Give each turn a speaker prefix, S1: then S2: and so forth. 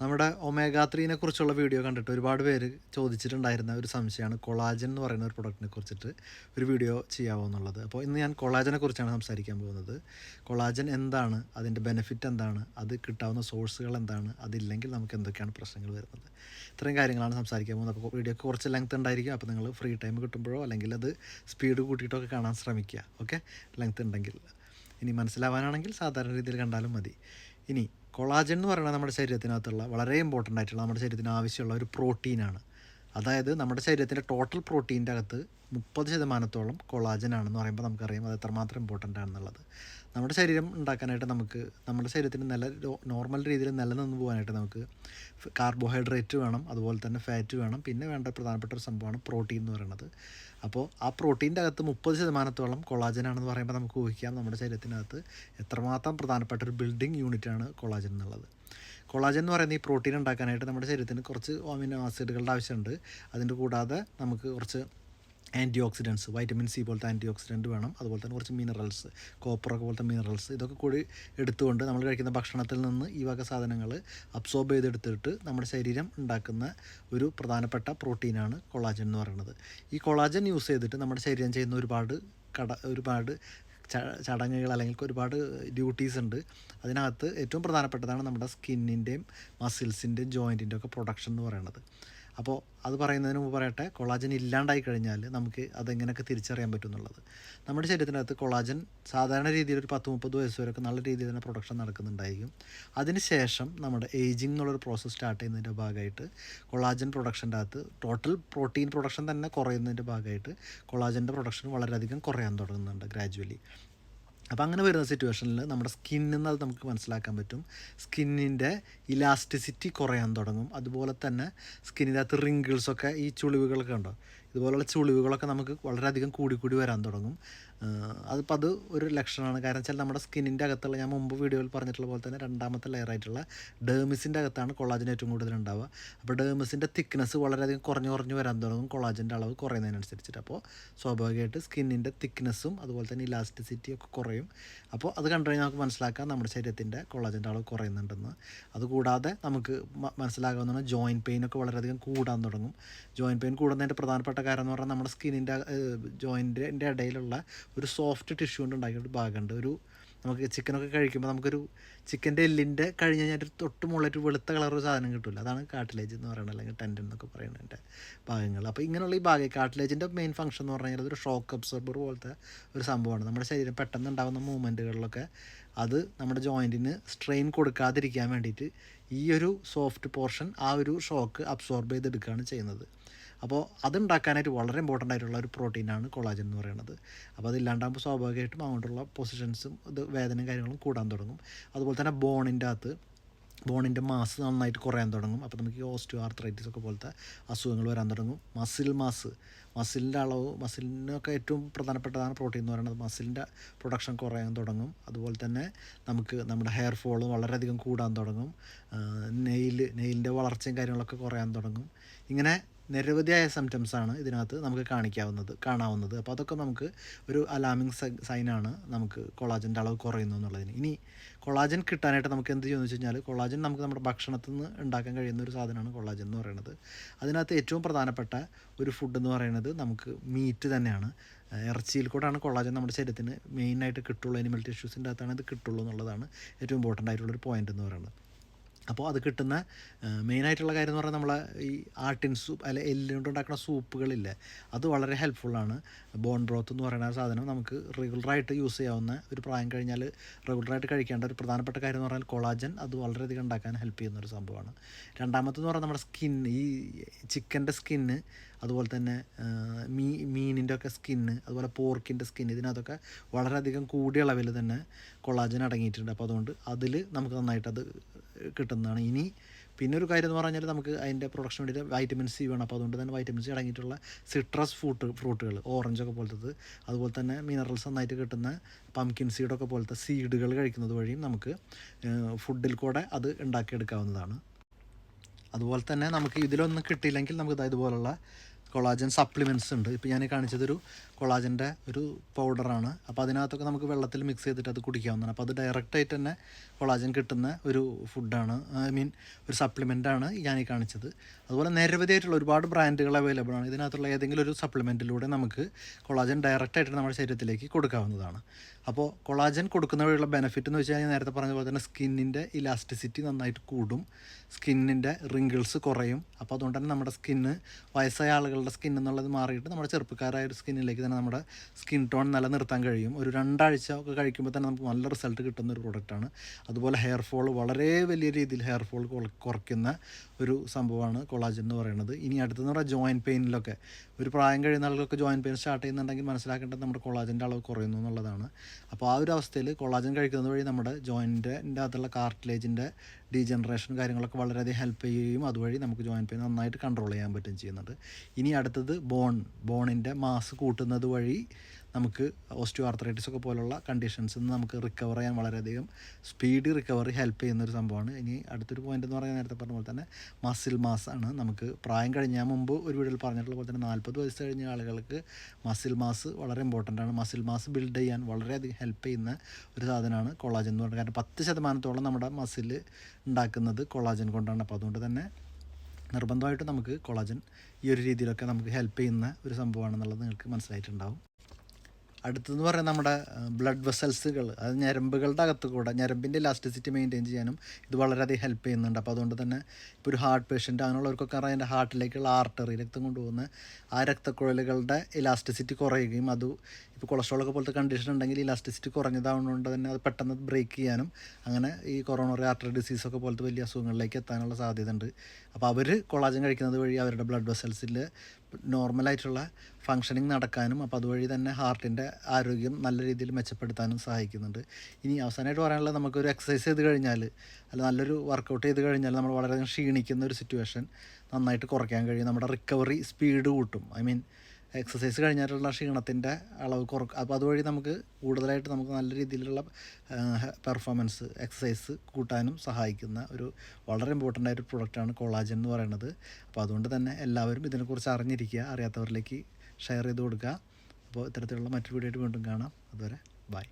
S1: നമ്മുടെ ഒമേഗ ത്രീനെ കുറിച്ചുള്ള വീഡിയോ കണ്ടിട്ട് ഒരുപാട് പേര് ചോദിച്ചിട്ടുണ്ടായിരുന്ന ഒരു സംശയമാണ്. കൊളാജൻ എന്ന് പറയുന്ന ഒരു പ്രൊഡക്റ്റിനെ കുറിച്ചിട്ട് ഒരു വീഡിയോ ചെയ്യാവോ എന്നുള്ളത്. അപ്പോൾ ഇന്ന് ഞാൻ കൊളാജനെ കുറിച്ചാണ് സംസാരിക്കാൻ പോകുന്നത്. കൊളാജൻ എന്താണ്? അതിന്റെ ബെനിഫിറ്റ് എന്താണ്? അത് കിട്ടാവുന്ന സോഴ്സുകൾ എന്താണ്? അതില്ലെങ്കിൽ നമുക്ക് എന്തൊക്കെയാണ് പ്രശ്നങ്ങൾ വരുന്നത്? ഇത്രയും കാര്യങ്ങളാണ് സംസാരിക്കാൻ പോകുന്നത്. അപ്പോൾ വീഡിയോക്ക് കുറച്ച് ലെങ്ത് ഉണ്ടായിരിക്കും. അപ്പോൾ നിങ്ങൾ ഫ്രീ ടൈം കിട്ടുമ്പോഴോ അല്ലെങ്കിൽ അത് സ്പീഡ് കൂട്ടിയിട്ടൊക്കെ കാണാൻ ശ്രമിക്കുക. ഓക്കെ ലെങ്ത് ഉണ്ടെങ്കിൽ. ഇനി മനസ്സിലാവാനാണെങ്കിൽ സാധാരണ രീതിയിൽ കണ്ടാലും മതി. ഇനി കൊളാജൻ എന്ന് പറയുന്നത് നമ്മുടെ ശരീരത്തിനകത്തുള്ള വളരെ ഇമ്പോർട്ടന്റ് ആയിട്ടുള്ള നമ്മുടെ ശരീരത്തിന് ആവശ്യമുള്ള ഒരു പ്രോട്ടീനാണ് അതായത് നമ്മുടെ ശരീരത്തിന്റെ ടോട്ടൽ പ്രോട്ടീന്റെ അകത്ത് മുപ്പത് ശതമാനത്തോളം കൊളാജൻ ആണെന്ന് പറയുമ്പോൾ നമുക്കറിയാം അത് എത്രമാത്രം ഇമ്പോർട്ടന്റ് ആണെന്നുള്ളത്. നമ്മുടെ ശരീരം ഉണ്ടാക്കാനായിട്ട് നമുക്ക് നമ്മുടെ ശരീരത്തിന് നല്ല നോർമൽ രീതിയിൽ നിലനിന്ന് പോകാനായിട്ട് നമുക്ക് കാർബോഹൈഡ്രേറ്റ് വേണം അതുപോലെ തന്നെ ഫാറ്റ് വേണം. പിന്നെ വേണ്ട പ്രധാനപ്പെട്ട ഒരു സംഭവമാണ് പ്രോട്ടീൻ എന്ന് പറയുന്നത്. അപ്പോൾ ആ പ്രോട്ടീന്റെ അകത്ത് മുപ്പത് ശതമാനത്തോളം കൊളാജനാണെന്ന് പറയുമ്പോൾ നമുക്ക് ഊഹിക്കാം നമ്മുടെ ശരീരത്തിനകത്ത് എത്രമാത്രം പ്രധാനപ്പെട്ട ഒരു ബിൽഡിംഗ് യൂണിറ്റാണ് കൊളാജൻ എന്നുള്ളത്. കൊളാജൻ എന്ന് പറയുന്ന ഈ പ്രോട്ടീൻ ഉണ്ടാക്കാനായിട്ട് നമ്മുടെ ശരീരത്തിന് കുറച്ച് അമിനോ ആസിഡുകളുടെ ആവശ്യമുണ്ട്. അതിന്റെ കൂടാതെ നമുക്ക് കുറച്ച് ആന്റി ഓക്സിഡൻസ് വൈറ്റമിൻ സി പോലത്തെ ആന്റി ഓക്സിഡന്റ് വേണം. അതുപോലെ തന്നെ കുറച്ച് മിനറൽസ് കോപ്പറൊക്കെ പോലത്തെ മിനറൽസ് ഇതൊക്കെ കൂടി എടുത്തുകൊണ്ട് നമ്മൾ കഴിക്കുന്ന ഭക്ഷണത്തിൽ നിന്ന് ഈ വക സാധനങ്ങൾ അബ്സോർബ് ചെയ്തെടുത്തിട്ട് നമ്മുടെ ശരീരം ഉണ്ടാക്കുന്ന ഒരു പ്രധാനപ്പെട്ട പ്രോട്ടീനാണ് കൊളാജൻ എന്ന് പറയുന്നത്. ഈ കൊളാജൻ യൂസ് ചെയ്തിട്ട് നമ്മുടെ ശരീരം ചെയ്യുന്ന ഒരുപാട് കട ഒരുപാട് ചടങ്ങുകൾ അല്ലെങ്കിൽ ഒരുപാട് ഡ്യൂട്ടീസ് ഉണ്ട്. അതിനകത്ത് ഏറ്റവും പ്രധാനപ്പെട്ടതാണ് നമ്മുടെ സ്കിന്നിന്റെയും മസിൽസിന്റെയും ജോയിന്റിന്റെ ഒക്കെ പ്രൊഡക്ഷൻ എന്ന് പറയുന്നത്. അപ്പോൾ അത് പറയുന്നതിന് മുമ്പ് പറയട്ടെ കൊളാജൻ ഇല്ലാണ്ടായി കഴിഞ്ഞാൽ നമുക്ക് അതെങ്ങനെയൊക്കെ തിരിച്ചറിയാൻ പറ്റും എന്നുള്ളത് നമ്മുടെ ശരീരത്തിനകത്ത് കൊളാജൻ സാധാരണ രീതിയിൽ ഒരു പത്ത് മുപ്പത് വയസ്സ് വരെയൊക്കെ നല്ല രീതിയിൽ തന്നെ പ്രൊഡക്ഷൻ നടക്കുന്നുണ്ടായിരിക്കും. അതിനുശേഷം നമ്മുടെ ഏജിങ് എന്നുള്ളൊരു പ്രോസസ്സ് സ്റ്റാർട്ട് ചെയ്യുന്നതിന്റെ ഭാഗമായിട്ട് കൊളാജൻ പ്രൊഡക്ഷന്റെ അകത്ത് ടോട്ടൽ പ്രോട്ടീൻ പ്രൊഡക്ഷൻ തന്നെ കുറയുന്നതിന്റെ ഭാഗമായിട്ട് കൊളാജന്റെ പ്രൊഡക്ഷൻ വളരെയധികം കുറയാൻ തുടങ്ങുന്നുണ്ട് ഗ്രാജുവലി അപ്പോൾ അങ്ങനെ വരുന്ന സിറ്റുവേഷനിൽ നമ്മുടെ സ്കിന്നിൽ അത് നമുക്ക് മനസ്സിലാക്കാൻ പറ്റും. സ്കിന്നിന്റെ ഇലാസ്റ്റിസിറ്റി കുറയാൻ തുടങ്ങും. അതുപോലെ തന്നെ സ്കിന്നിനകത്ത് റിങ്കിൾസൊക്കെ ഈ ചുളിവുകളൊക്കെ ഉണ്ടോ? ഇതുപോലുള്ള ചുളിവുകളൊക്കെ നമുക്ക് വളരെയധികം കൂടിക്കൂടി കൂടി വരാൻ തുടങ്ങും. അതിപ്പോൾ അത് ഒരു ലക്ഷണമാണ്. കാരണം വെച്ചാൽ നമ്മുടെ സ്കിന്നിന്റെ അകത്തുള്ള ഞാൻ മുമ്പ് വീഡിയോയിൽ പറഞ്ഞിട്ടുള്ള പോലെ തന്നെ രണ്ടാമത്തെ ലെയറായിട്ടുള്ള ഡേമിസിന്റെ അകത്താണ് കൊളാജൻ ഏറ്റവും കൂടുതൽ ഉണ്ടാവുക. അപ്പോൾ ഡേമിസിന്റെ തിക്നെസ് വളരെയധികം കുറഞ്ഞു കുറഞ്ഞു വരാൻ തുടങ്ങും. കൊളാജന്റെ അളവ് കുറയുന്നതിനനുസരിച്ചിട്ട്. അപ്പോൾ സ്വാഭാവികമായിട്ട് സ്കിന്നിന്റെ തിക്നെസ്സും അതുപോലെ തന്നെ ഇലാസ്റ്റിസിറ്റി ഒക്കെ കുറയും. അപ്പോൾ അത് കണ്ടു കഴിഞ്ഞാൽ നമുക്ക് മനസ്സിലാക്കാം നമ്മുടെ ശരീരത്തിന്റെ കൊളാജന്റെ അളവ് കുറയുന്നുണ്ടെന്ന്. അതുകൂടാതെ നമുക്ക് മനസ്സിലാകാവുന്നതാണ് ജോയിന്റ് പെയിൻ ഒക്കെ വളരെയധികം കൂടാൻ തുടങ്ങും. ജോയിന്റ് പെയിൻ കൂടുന്നതിന്റെ പ്രധാനപ്പെട്ട കാരണം എന്ന് പറഞ്ഞാൽ നമ്മുടെ സ്കിന്നിന്റെ ജോയിന്റിന്റെ ഇടയിലുള്ള ഒരു സോഫ്റ്റ് ടിഷ്യൂ കൊണ്ട് ഉണ്ടാക്കിയ ഒരു ഭാഗമുണ്ട്. ഒരു നമുക്ക് ചിക്കനൊക്കെ കഴിക്കുമ്പോൾ നമുക്കൊരു ചിക്കന്റെ എല്ലിന്റെ കഴിഞ്ഞ് കഴിഞ്ഞാൽ ഒരു തൊട്ട് ഒരു വെളുത്ത കളർ ഒരു സാധനം കിട്ടില്ല അതാണ് കാട്ടിലേജ് എന്ന് പറയുന്നത് അല്ലെങ്കിൽ ടെൻഡൻ എന്നൊക്കെ പറയുന്നതിന്റെ ഭാഗങ്ങൾ. അപ്പോൾ ഇങ്ങനെയുള്ള ഈ ഭാഗം കാട്ടിലേജിന്റെ മെയിൻ ഫംഗ്ഷൻ എന്ന് പറഞ്ഞാൽ അതൊരു ഷോക്ക് അബ്സോർബർ പോലത്തെ ഒരു സംഭവമാണ്. നമ്മുടെ ശരീരം പെട്ടെന്ന് ഉണ്ടാകുന്ന മൂവ്മെന്റുകളിലൊക്കെ അത് നമ്മുടെ ജോയിന്റിന് സ്ട്രെയിൻ കൊടുക്കാതിരിക്കാൻ വേണ്ടിയിട്ട് ഈ ഒരു സോഫ്റ്റ് പോർഷൻ ആ ഒരു ഷോക്ക് അബ്സോർബ് ചെയ്തെടുക്കുകയാണ് ചെയ്യുന്നത്. അപ്പോൾ അതുണ്ടാക്കാനായിട്ട് വളരെ ഇമ്പോർട്ടന്റ് ആയിട്ടുള്ള ഒരു പ്രോട്ടീനാണ് കൊളാജൻ എന്ന് പറയുന്നത്. അപ്പോൾ അതില്ലാണ്ടാകുമ്പോൾ സ്വാഭാവികമായിട്ടും അങ്ങോട്ടുള്ള പൊസിഷൻസും ഇത് വേദനയും കാര്യങ്ങളും കൂടാൻ തുടങ്ങും. അതുപോലെ തന്നെ ബോണിന്റെ അകത്ത് ബോണിന്റെ മാസ് നന്നായിട്ട് കുറയാൻ തുടങ്ങും. അപ്പോൾ നമുക്ക് ഓസ്റ്റോ ആർത്രൈറ്റിസ് ഒക്കെ പോലത്തെ അസുഖങ്ങൾ വരാൻ തുടങ്ങും. മസിൽ മാസ് മസിലിന്റെ അളവ് മസിലിനൊക്കെ ഏറ്റവും പ്രധാനപ്പെട്ടതാണ് പ്രോട്ടീൻ എന്ന് പറയുന്നത്. മസിലിന്റെ പ്രൊഡക്ഷൻ കുറയാൻ തുടങ്ങും. അതുപോലെ തന്നെ നമുക്ക് നമ്മുടെ ഹെയർ ഫോളും വളരെയധികം കൂടാൻ തുടങ്ങും. നെയിൽ നെയിലിന്റെ വളർച്ചയും കാര്യങ്ങളൊക്കെ കുറയാൻ തുടങ്ങും. ഇങ്ങനെ നിരവധിയായ സിംറ്റംസാണ് ഇതിനകത്ത് നമുക്ക് കാണിക്കാവുന്നത് കാണാവുന്നത്. അപ്പോൾ അതൊക്കെ നമുക്ക് ഒരു അലാമിങ് സൈനാണ് നമുക്ക് കൊളാജന്റെ അളവ് കുറയുന്നു എന്നുള്ളതിന്. ഇനി കൊളാജൻ കിട്ടാനായിട്ട് നമുക്ക് എന്ത് ചെയ്യുമെന്ന് വെച്ച് കഴിഞ്ഞാൽ കൊളാജൻ നമുക്ക് നമ്മുടെ ഭക്ഷണത്തിൽ നിന്ന് ഉണ്ടാക്കാൻ കഴിയുന്ന ഒരു സാധനമാണ് കൊളാജൻ എന്ന് പറയുന്നത്. അതിനകത്ത് ഏറ്റവും പ്രധാനപ്പെട്ട ഒരു ഫുഡ് എന്ന് പറയുന്നത് നമുക്ക് മീറ്റ് തന്നെയാണ്. ഇറച്ചിയിൽ കൂടെയാണ് കൊളാജൻ നമ്മുടെ ശരീരത്തിന് മെയിനായിട്ട് കിട്ടുള്ളൂ. അനിമൽ ടിഷ്യൂസിന്റെ അകത്താണ് ഇത് കിട്ടുള്ളൂ എന്നുള്ളതാണ് ഏറ്റവും ഇമ്പോർട്ടന്റ് ആയിട്ടുള്ളൊരു പോയിന്റ് എന്ന് പറയുന്നത്. അപ്പോൾ അത് കിട്ടുന്ന മെയിനായിട്ടുള്ള കാര്യം എന്ന് പറഞ്ഞാൽ നമ്മളെ ഈ ആട്ടിൻ സൂപ്പ് അല്ലെ എല്ലുകൊണ്ട് ഉണ്ടാക്കുന്ന സൂപ്പുകളില്ല അത് വളരെ ഹെൽപ്ഫുള്ളാണ് ബോൺ ബ്രോത്ത് എന്ന് പറയുന്ന സാധനം നമുക്ക് റെഗുലറായിട്ട് യൂസ് ചെയ്യാവുന്ന ഒരു പ്രായം കഴിഞ്ഞാൽ റെഗുലറായിട്ട് കഴിക്കേണ്ട ഒരു പ്രധാനപ്പെട്ട കാര്യം എന്ന് പറഞ്ഞാൽ കൊളാജൻ അത് വളരെയധികം ഉണ്ടാക്കാൻ ഹെൽപ്പ് ചെയ്യുന്ന ഒരു സംഭവമാണ്. രണ്ടാമത്തെന്ന് പറഞ്ഞാൽ നമ്മുടെ സ്കിൻ ഈ ചിക്കന്റെ സ്കിന്ന് അതുപോലെ തന്നെ മീ മീനിന്റെ ഒക്കെ സ്കിന്ന് അതുപോലെ പോർക്കിന്റെ സ്കിന്ന് ഇതിനകത്തൊക്കെ വളരെയധികം കൂടിയ അളവിൽ തന്നെ കൊളാജൻ അടങ്ങിയിട്ടുണ്ട്. അപ്പോൾ അതുകൊണ്ട് അതിൽ നമുക്ക് നന്നായിട്ട് അത് കിട്ടുന്നതാണ്. ഇനി പിന്നെ ഒരു കാര്യം എന്ന് പറഞ്ഞാൽ നമുക്ക് അതിന്റെ പ്രൊഡക്ഷൻ വേണ്ടിയിട്ട് വൈറ്റമിൻ സി വേണം. അപ്പോൾ അതുകൊണ്ട് തന്നെ വൈറ്റമിൻ സി അടങ്ങിയിട്ടുള്ള സിട്രസ് ഫ്രൂട്ട് ഫ്രൂട്ടുകൾ ഓറഞ്ചൊക്കെ പോലത്തത് അതുപോലെ തന്നെ മിനറൽസ് നന്നായിട്ട് കിട്ടുന്ന പംകിൻ സീഡൊക്കെ പോലത്തെ സീഡുകൾ കഴിക്കുന്നത് വഴിയും നമുക്ക് ഫുഡിൽ കൂടെ അത് ഉണ്ടാക്കിയെടുക്കാവുന്നതാണ്. അതുപോലെ തന്നെ നമുക്ക് ഇതിലൊന്നും കിട്ടിയില്ലെങ്കിൽ നമുക്ക് ഇതുപോലുള്ള കൊളാജൻ സപ്ലിമെന്റ്സ് ഉണ്ട്. ഇപ്പോൾ ഞാൻ കാണിച്ചതൊരു കൊളാജന്റെ ഒരു പൗഡറാണ് അപ്പോൾ അതിനകത്തൊക്കെ നമുക്ക് വെള്ളത്തിൽ മിക്സ് ചെയ്തിട്ട് അത് കുടിക്കാവുന്നതാണ്. അപ്പോൾ അത് ഡയറക്റ്റായിട്ട് തന്നെ കൊളാജൻ കിട്ടുന്ന ഒരു ഫുഡാണ് ഐ മീൻ ഒരു സപ്ലിമെന്റാണ് ഞാൻ ഈ കാണിച്ചത്. അതുപോലെ നിരവധിയായിട്ടുള്ള ഒരുപാട് ബ്രാൻഡുകൾ അവൈലബിൾ ആണ്. ഇതിനകത്തുള്ള ഏതെങ്കിലും ഒരു സപ്ലിമെന്റിലൂടെ നമുക്ക് കൊളാജൻ ഡയറക്റ്റായിട്ട് നമ്മുടെ ശരീരത്തിലേക്ക് കൊടുക്കാവുന്നതാണ്. അപ്പോൾ കൊളാജൻ കൊടുക്കുന്ന വഴിയുള്ള ബെനിഫിറ്റ് എന്ന് വെച്ചാൽ ഞാൻ നേരത്തെ പറഞ്ഞ പോലെ തന്നെ സ്കിന്നിന്റെ ഇലാസ്റ്റിസിറ്റി നന്നായിട്ട് കൂടും. സ്കിന്നിന്റെ റിങ്കിൾസ് കുറയും. അപ്പോൾ അതുകൊണ്ട് തന്നെ നമ്മുടെ സ്കിന്ന് വയസ്സായ ആളുകളുടെ സ്കിൻ എന്നുള്ളത് മാറിയിട്ട് നമ്മുടെ ചെറുപ്പക്കാരായ ഒരു സ്കിന്നിലേക്ക് തന്നെ നമ്മുടെ സ്കിൻ ടോൺ നിലനിർത്താൻ കഴിയും. ഒരു രണ്ടാഴ്ച ഒക്കെ കഴിക്കുമ്പോൾ തന്നെ നമുക്ക് നല്ല റിസൾട്ട് കിട്ടുന്ന ഒരു പ്രോഡക്റ്റാണ് അതുപോലെ ഹെയർ ഫോൾ വളരെ വലിയ രീതിയിൽ ഹെയർ ഫോൾ കുറയ്ക്കുന്ന ഒരു സംഭവമാണ് കൊളാജൻ എന്ന് പറയുന്നത്. ഇനി അടുത്തെന്ന് പറഞ്ഞാൽ ജോയിന്റ് പെയിനിലൊക്കെ ഒരു പ്രായം കഴിയുന്ന ആളുകൾക്ക് ജോയിന്റ് പെയിൻ സ്റ്റാർട്ട് ചെയ്യുന്നുണ്ടെങ്കിൽ മനസ്സിലാക്കേണ്ടത് നമ്മുടെ കൊളാജന്റെ അളവ് കുറയുന്നു എന്നുള്ളതാണ്. അപ്പോൾ ആ ഒരു അവസ്ഥയിൽ കൊളാജൻ കഴിക്കുന്നത് വഴി നമ്മുടെ ജോയിന്റിന്റെ അകത്തുള്ള കാർട്ടിലേജിന്റെ ഡീജനറേഷൻ കാര്യങ്ങളൊക്കെ വളരെയധികം ഹെൽപ്പ് ചെയ്യുകയും അതുവഴി നമുക്ക് ജോയിന്റ് പെയിൻ നന്നായിട്ട് കൺട്രോൾ ചെയ്യാൻ പറ്റും ചെയ്യുന്നുണ്ട് ഇനി അടുത്തത് ബോൺ ബോണിന്റെ മാസ് കൂട്ടുന്നത് വഴി നമുക്ക് ഓസ്റ്റിയോ ആർത്രൈറ്റിസ് ഒക്കെ പോലുള്ള കണ്ടീഷൻസിൽ നിന്ന് നമുക്ക് റിക്കവർ ചെയ്യാൻ വളരെയധികം സ്പീഡ് റിക്കവറി ഹെൽപ്പ് ചെയ്യുന്ന ഒരു സംഭവമാണ്. ഇനി അടുത്തൊരു പോയിന്റ് എന്ന് പറയുന്നത് നേരത്തെ പറഞ്ഞ പോലെ തന്നെ മസിൽ മാസ് ആണ്. നമുക്ക് പ്രായം കഴിഞ്ഞാൽ മുമ്പ് ഒരു വീഡിയോയിൽ പറഞ്ഞിട്ടുള്ള പോലെ തന്നെ നാൽപ്പത് വയസ്സ് കഴിഞ്ഞ ആളുകൾക്ക് മസിൽ മാസ് വളരെ ഇമ്പോർട്ടന്റ് ആണ്. മസിൽ മാസ് ബിൽഡ് ചെയ്യാൻ വളരെയധികം ഹെൽപ്പ് ചെയ്യുന്ന ഒരു സാധനമാണ് കൊളാജൻ എന്ന് പറയുന്നത് കാരണം പത്ത് ശതമാനത്തോളം നമ്മുടെ മസിൽ ഉണ്ടാക്കുന്നത് കൊളാജൻ കൊണ്ടാണ്. അപ്പോൾ അതുകൊണ്ട് തന്നെ നിർബന്ധമായിട്ടും നമുക്ക് കൊളാജൻ ഈ ഒരു രീതിയിലൊക്കെ നമുക്ക് ഹെൽപ്പ് ചെയ്യുന്ന ഒരു സംഭവമാണെന്നുള്ളത് നിങ്ങൾക്ക് മനസ്സിലായിട്ടുണ്ടാവും. അടുത്തെന്ന് പറയുന്നത് നമ്മുടെ ബ്ലഡ് വെസൽസുകൾ അത് ഞരമ്പുകളുടെ അകത്ത് കൂടെ ഞരമ്പിന്റെ ഇലാസ്റ്റിസിറ്റി മെയിന്റെയിൻ ചെയ്യാനും ഇത് വളരെയധികം ഹെൽപ്പ് ചെയ്യുന്നുണ്ട്. അപ്പോൾ അതുകൊണ്ട് തന്നെ ഇപ്പോൾ ഒരു ഹാർട്ട് പേഷ്യന്റ് അങ്ങനെയുള്ളവർക്കൊക്കെ അറിയാം എന്റെ ഹാർട്ടിലേക്കുള്ള ആർട്ടറി രക്തം കൊണ്ടുപോകുന്ന ആ രക്തക്കുഴലുകളുടെ ഇലാസ്റ്റിസിറ്റി കുറയുകയും അത് ഇപ്പോൾ കൊളസ്ട്രോളൊക്കെ പോലത്തെ കണ്ടീഷൻ ഉണ്ടെങ്കിൽ ഇലാസ്റ്റിസിറ്റി കുറഞ്ഞതാവുന്നതുകൊണ്ട് തന്നെ അത് പെട്ടെന്ന് ബ്രേക്ക് ചെയ്യാനും അങ്ങനെ ഈ കൊറോണറി ആർട്ടറി ഡിസീസൊക്കെ പോലത്തെ വലിയ അസുഖങ്ങളിലേക്ക് എത്താനുള്ള സാധ്യത ഉണ്ട് അപ്പോൾ അവർ കൊളാജൻ കഴിക്കുന്നത് വഴി അവരുടെ ബ്ലഡ് വെസൽസിൽ നോർമലായിട്ടുള്ള ഫങ്ഷനിങ് നടക്കാനും അപ്പോൾ അതുവഴി തന്നെ ഹാർട്ടിന്റെ ആരോഗ്യം നല്ല രീതിയിൽ മെച്ചപ്പെടുത്താനും സഹായിക്കുന്നുണ്ട്. ഇനി അവസാനമായിട്ട് പറയാനുള്ളത് നമുക്കൊരു എക്സസൈസ് ചെയ്ത് കഴിഞ്ഞാൽ അല്ല നല്ലൊരു വർക്കൗട്ട് ചെയ്ത് കഴിഞ്ഞാൽ നമ്മൾ വളരെയധികം ക്ഷീണിക്കുന്ന ഒരു സിറ്റുവേഷൻ നന്നായിട്ട് കുറയ്ക്കാൻ കഴിയും. നമ്മുടെ റിക്കവറി സ്പീഡ് കൂട്ടും. ഐ മീൻ എക്സസൈസ് കഴിഞ്ഞിട്ടുള്ള ക്ഷീണത്തിന്റെ അളവ് കുറക്കും അപ്പോൾ അതുവഴി നമുക്ക് കൂടുതലായിട്ട് നമുക്ക് നല്ല രീതിയിലുള്ള പെർഫോമൻസ് എക്സസൈസ് കൂട്ടാനും സഹായിക്കുന്ന ഒരു വളരെ ഇമ്പോർട്ടന്റ് ആയൊരു പ്രൊഡക്റ്റാണ് കൊളാജൻ എന്ന് പറയുന്നത്. അപ്പോൾ അതുകൊണ്ട് തന്നെ എല്ലാവരും ഇതിനെക്കുറിച്ച് അറിഞ്ഞിരിക്കുക അറിയാത്തവരിലേക്ക് ഷെയർ ചെയ്ത് കൊടുക്കുക. അപ്പോൾ ഇത്തരത്തിലുള്ള മറ്റൊരു വീഡിയോ വീണ്ടും കാണാം. അതുവരെ ബൈ